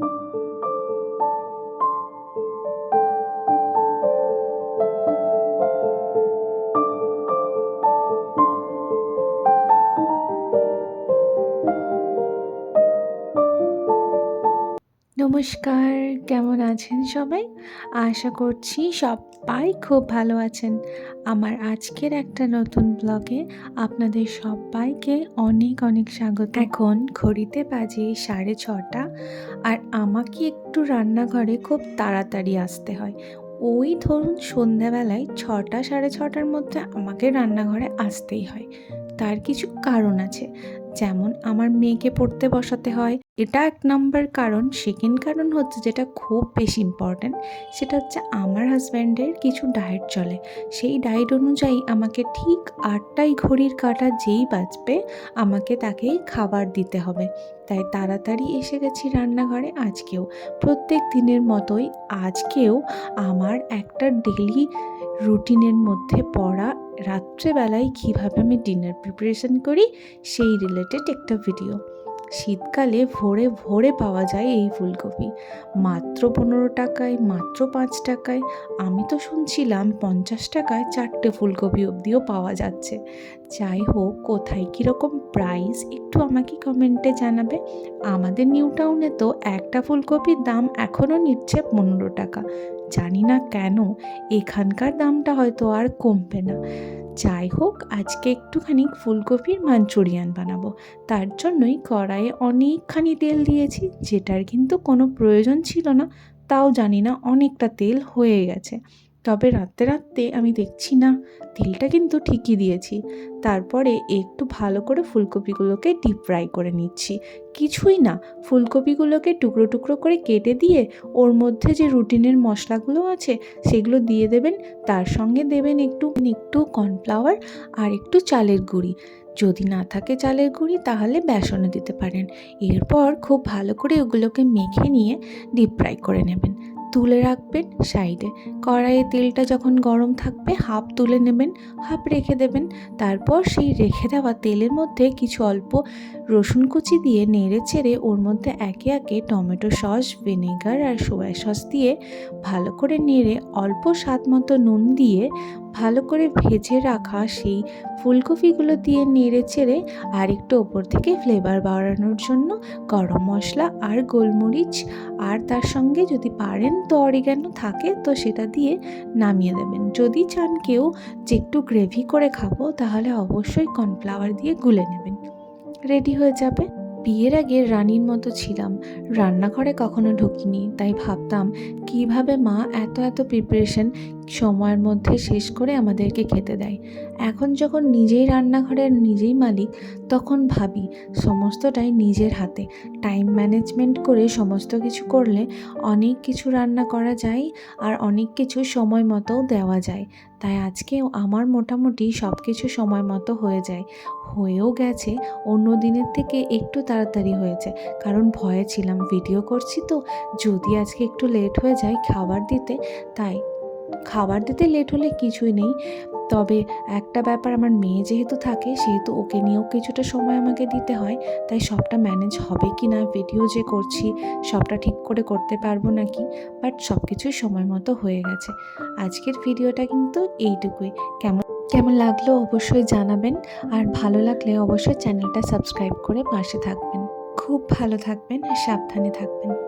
you নমস্কার, কেমন আছেন সবাই? আশা করছি সবাই খুব ভালো আছেন। আমার আজকের একটা নতুন ব্লগে আপনাদের সবাইকে অনেক অনেক স্বাগত। এখন ঘড়িতে বাজে সাড়ে ছটা আর আমাকে একটু রান্নাঘরে খুব তাড়াতাড়ি আসতে হয়। ওই ধরুন সন্ধ্যাবেলায় ছটা, সাড়ে ছটার মধ্যে আমাকে রান্নাঘরে আসতেই হয়। তার কিছু কারণ আছে। যেমন আমার মেয়েকে পড়তে বসাতে হয়। এটা এক নাম্বার কারণ। সেকেন্ড কারণ হচ্ছে যেটা খুব বেশি ইম্পর্ট্যান্ট সেটা হচ্ছে আমার হাজব্যান্ডের কিছু ডায়েট চলে। সেই ডায়েট অনুযায়ী আমাকে ঠিক আটটাই ঘড়ির কাঁটা যেই বাজবে, আমাকে তাকে খাবার দিতে হবে। তাই তাড়াতাড়ি এসে গেছি রান্নাঘরে আজকেও। প্রত্যেক দিনের মতোই আজকেও আমার একটা ডেলি রুটিনের মধ্যে পড়া রাত্রেবেলায় কীভাবে আমি ডিনার প্রিপারেশন করি সেই রিলেটেড একটা ভিডিও শীতকালে ভোরে ভোরে পাওয়া যায় এই ফুলকপি। মাত্র পনেরো টাকায়, মাত্র পাঁচ টাকায়, আমি তো শুনছিলাম পঞ্চাশ টাকায় চারটে ফুলকপি অবধিও পাওয়া যাচ্ছে। যাই হোক, কোথায় কীরকম প্রাইস একটু আমাকে কমেন্টে জানাবে। আমাদের নিউ টাউনে তো একটা ফুলকপির দাম এখনও নিচ্ছে পনেরো টাকা। জানি না কেন, এখানকার দামটা হয়তো আর কমবে না। যাই হোক, আজকে একটুখানি ফুলকপির মাঞ্চুরিয়ান বানাবো। তার জন্যই কড়াইয়ে অনেকখানি তেল দিয়েছি, যেটার কিন্তু কোনো প্রয়োজন ছিল না, তাও জানি না অনেকটা তেল হয়ে গেছে। তবে রাত্রে রাত্রে আমি দেখছি না, তেলটা কিন্তু ঠিকই দিয়েছি। তারপরে একটু ভালো করে ফুলকপিগুলোকে ডিপ ফ্রাই করে নিচ্ছি। কিছুই না, ফুলকপিগুলোকে টুকরো টুকরো করে কেটে দিয়ে ওর মধ্যে যে রুটিনের মশলাগুলো আছে, সেগুলো দিয়ে দেবেন। তার সঙ্গে দেবেন একটু একটু কর্নফ্লাওয়ার আর একটু চালের গুঁড়ি। যদি না থাকে চালের গুঁড়ি, তাহলে বেসনও দিতে পারেন। এরপর খুব ভালো করে ওগুলোকে মেখে নিয়ে ডিপ ফ্রাই করে নেবেন। তুলে রাখবেন সাইডে। কড়াইয়ে তেলটা যখন গরম থাকবে, হাফ তুলে নেবেন, হাফ রেখে দেবেন। তারপর সেই রেখে দেওয়া তেলের মধ্যে কিছু অল্প রসুন কুচি দিয়ে নেড়ে চেড়ে ওর মধ্যে একে একে টমেটো সস, ভিনেগার আর সোয়া সস দিয়ে ভালো করে নেড়ে অল্প স্বাদ মতো নুন দিয়ে ভালো করে ভেজে রাখা সেই ফুলকপিগুলো দিয়ে নেড়ে চেড়ে আর একটু ওপর থেকে ফ্লেভার বাড়ানোর জন্য গরম মশলা আর গোলমরিচ আর তার সঙ্গে যদি পারেন তো অরিগ্যানো থাকে তো সেটা দিয়ে নামিয়ে দেবেন। যদি চান কেউ যে একটু গ্রেভি করে খাব তাহলে অবশ্যই কর্নফ্লাওয়ার দিয়ে গুলে নেবেন। রেডি হয়ে যাবে। বিয়ের আগে রানীর মতো ছিলাম। রান্নাঘরে কখনো ঢুকিনি, তাই ভাবতাম, কীভাবে মা এত এত প্রিপারেশন সময়ের মধ্যে শেষ করে আমাদেরকে খেতে দেয়? এখন যখন নিজেই রান্নাঘরের নিজেই মালিক, তখন ভাবি, সমস্তটাই নিজের হাতে। টাইম ম্যানেজমেন্ট করে সমস্ত কিছু করলে অনেক কিছু রান্না করা যায় আর অনেক কিছু সময় মতোও দেওয়া যায়। তাই আজকে আমার মোটামুটি সব কিছু সময় মতো হয়ে যায়। হয়েও গেছে, অন্য দিনের থেকে একটু তাড়াতাড়ি হয়েছে, কারণ ভয়ে ছিলাম ভিডিও করছি তো। যদি আজকে একটু লেট হয়ে যায় খাবার দিতে, তাই। খাবার দিতে লেট হলে কিছুই নেই। তবে একটা ব্যাপার আমার মেয়ে যেহেতু থাকে, সেহেতু ওকে নিয়েও কিছুটা সময় আমাকে দিতে হয়। তাই সবটা ম্যানেজ হবে কি না ভিডিও যে করছি, সবটা ঠিক করে করতে পারব নাকি? বাট সব কিছুই সময় মতো হয়ে গেছে। আজকের ভিডিওটা কিন্তু এইটুকুই। কেমন কেমন লাগল অবশ্যই জানাবেন। আর ভালো লাগলে অবশ্যই চ্যানেলটা সাবস্ক্রাইব করে পাশে থাকবেন। খুব ভালো থাকবেন আর সাবধানে থাকবেন।